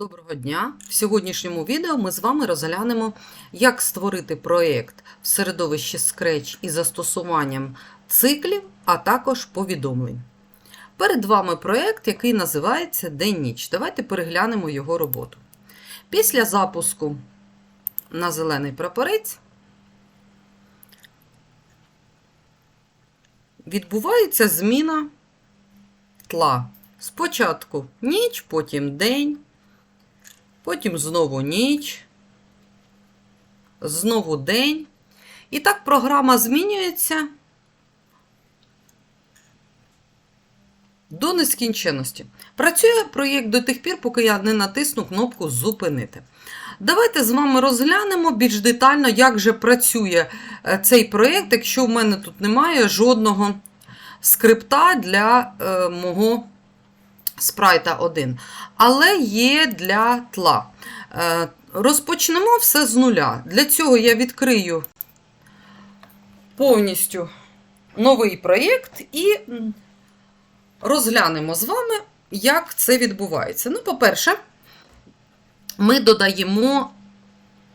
Доброго дня! В сьогоднішньому відео ми з вами розглянемо, як створити проєкт в середовищі Scratch із застосуванням циклів, а також повідомлень. Перед вами проєкт, який називається День-ніч. Давайте переглянемо його роботу. Після запуску на зелений прапорець відбувається зміна тла. Спочатку ніч, потім день. Потім знову ніч, знову день. І так програма змінюється до нескінченності. Працює проєкт до тих пір, поки я не натисну кнопку Зупинити. Давайте з вами розглянемо більш детально, як же працює е, цей проєкт, якщо в мене тут немає жодного скрипта для е, мого спрайта 1. Але є для тла. Е, Розпочнемо все з нуля. Для цього я відкрию повністю новий проєкт і розглянемо з вами, як це відбувається. Ну, по-перше, ми додаємо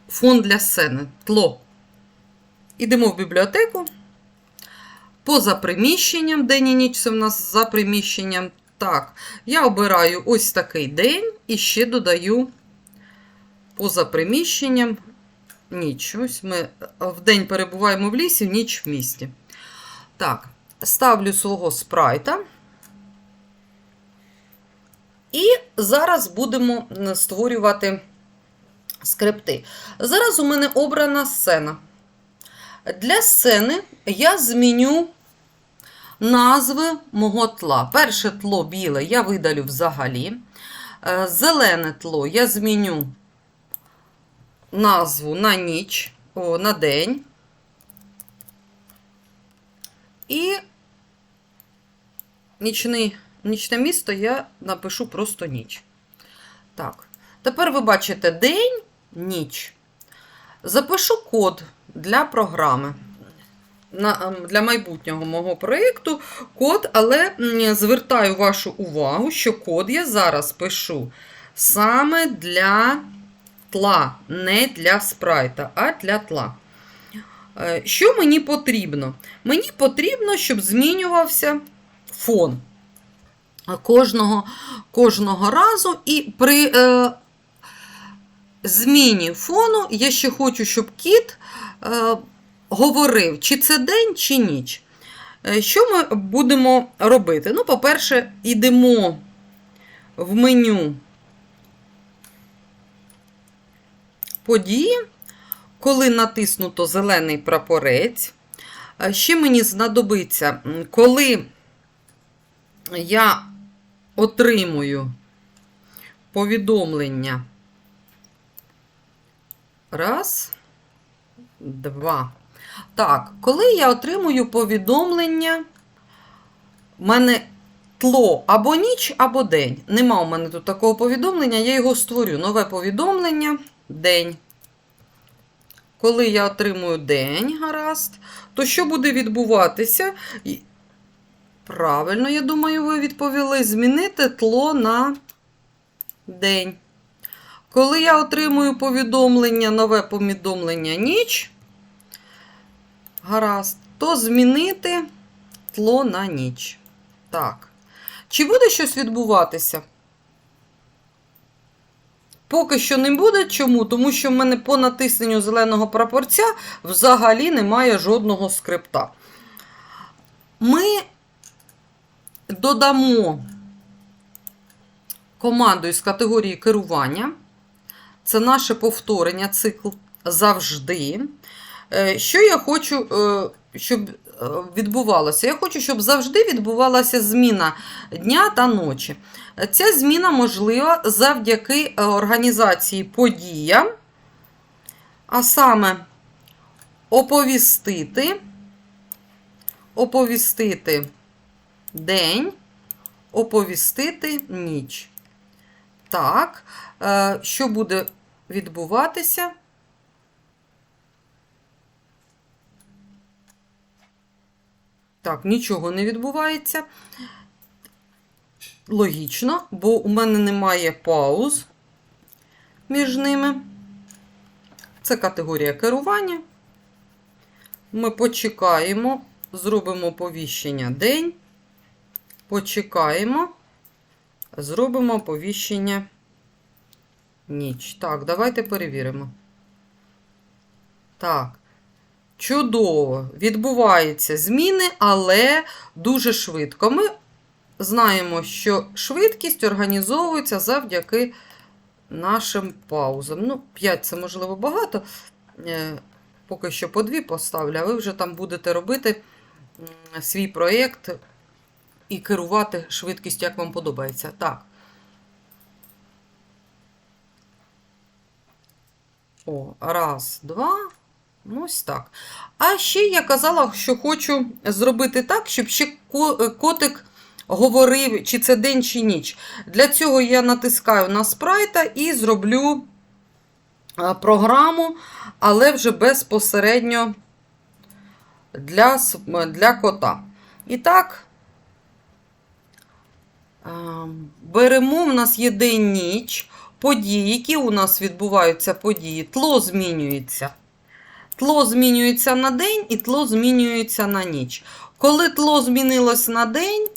фон для сцени тло. Ідемо в бібліотеку. Поза приміщенням, день і ніч це в нас за приміщенням. Так, я обираю ось такий день і ще додаю поза приміщенням ніч. Ось ми в день перебуваємо в лісі, в ніч в місті. Так, ставлю свого спрайта. І зараз будемо створювати скрипти. Зараз у мене обрана сцена. Для сцени я зміню назви мого тла. Перше тло біле я видалю взагалі. Е, Зелене тло я зміню назву на ніч, о, на день. І нічний, нічне місто я напишу просто ніч. Так, тепер ви бачите день, ніч. Запишу код для програми для майбутнього мого проєкту код, але звертаю вашу увагу, що код я зараз пишу саме для тла, не для спрайта, а для тла. Е, Що мені потрібно? Мені потрібно, щоб змінювався фон кожного, кожного разу, і при е, зміні фону я ще хочу, щоб кіт. Е, говорив, чи це день, чи ніч. Е, Що ми будемо робити? Ну, по-перше, йдемо в меню події, коли натиснуто зелений прапорець. Е, Ще мені знадобиться, коли я отримую повідомлення. Раз, два. Так, коли я отримую повідомлення, в мене тло або ніч, або день. Нема у мене тут такого повідомлення, я його створю. Нове повідомлення, день. Коли я отримую день, гаразд, то що буде відбуватися? Правильно, я думаю, ви відповіли: змінити тло на день. Коли я отримую повідомлення, нове повідомлення ніч, гаразд, то змінити тло на ніч. Так. Чи буде щось відбуватися? Поки що не буде. Чому? Тому що в мене по натисненню зеленого прапорця взагалі немає жодного скрипта. Ми додамо команду із категорії керування. Це наше повторення цикл завжди. Е, Що я хочу, е, щоб е, відбувалося? Я хочу, щоб завжди відбувалася зміна дня та ночі. Ця зміна можлива завдяки організації подія, а саме оповістити, оповістити день, оповістити ніч. Так, що буде відбуватися? Так, нічого не відбувається. Логічно, бо у мене немає пауз. між ними. Це категорія керування. Ми почекаємо, зробимо повіщення день. Почекаємо, зробимо повіщення ніч. Так, давайте перевіримо. Так. Чудово. Відбуваються зміни, але дуже швидко. Ми знаємо, що швидкість організовується завдяки нашим паузам. Ну, 5 це можливо багато. Е, Поки що по дві поставлю, а ви вже там будете робити свій проєкт і керувати швидкістю, як вам подобається. Так. О, раз, два. Ну, ось так. А ще я казала, що хочу зробити так, щоб ще котик говорив, чи це день, чи ніч. Для цього я натискаю на спрайта і зроблю програму, але вже безпосередньо для, для кота. І так, беремо, в нас є день-ніч, події, які у нас відбуваються події. Тло змінюється. Тло змінюється на день і тло змінюється на ніч. Коли тло змінилось на день,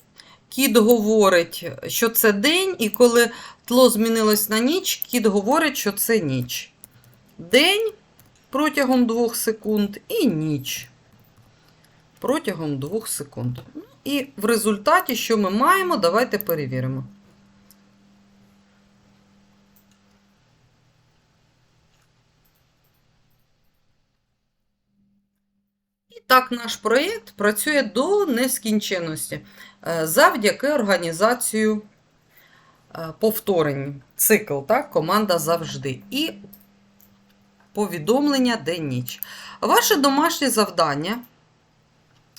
кіт говорить, що це день, і коли тло змінилось на ніч, кіт говорить, що це ніч. День протягом 2 секунд і ніч протягом 2 секунд. Ну, І в результаті, що ми маємо, давайте перевіримо. Так наш проєкт працює до нескінченності е, завдяки організацію е, повторень. Цикл, так? команда завжди. І повідомлення день-ніч. Ваше домашнє завдання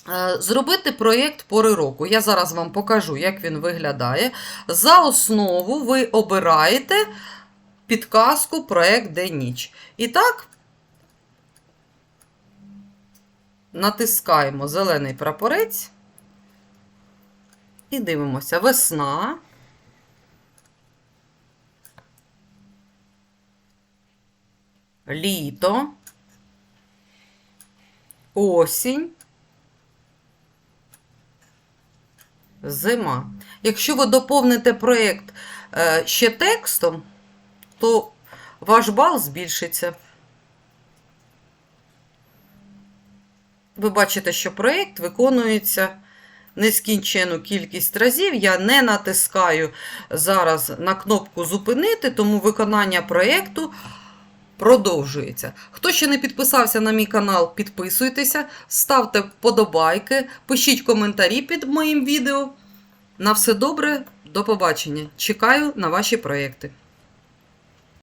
е, зробити проєкт пори року. Я зараз вам покажу, як він виглядає. За основу ви обираєте підказку проєкт день-ніч. І так, натискаємо зелений прапорець і дивимося. Весна. Літо. Осінь. Зима. Якщо ви доповните проєкт е, ще текстом, то ваш бал збільшиться. Ви бачите, що проєкт виконується нескінчену кількість разів. Я не натискаю зараз на кнопку зупинити, тому виконання проєкту продовжується. Хто ще не підписався на мій канал, підписуйтеся, ставте вподобайки, пишіть коментарі під моїм відео. На все добре, до побачення. Чекаю на ваші проєкти.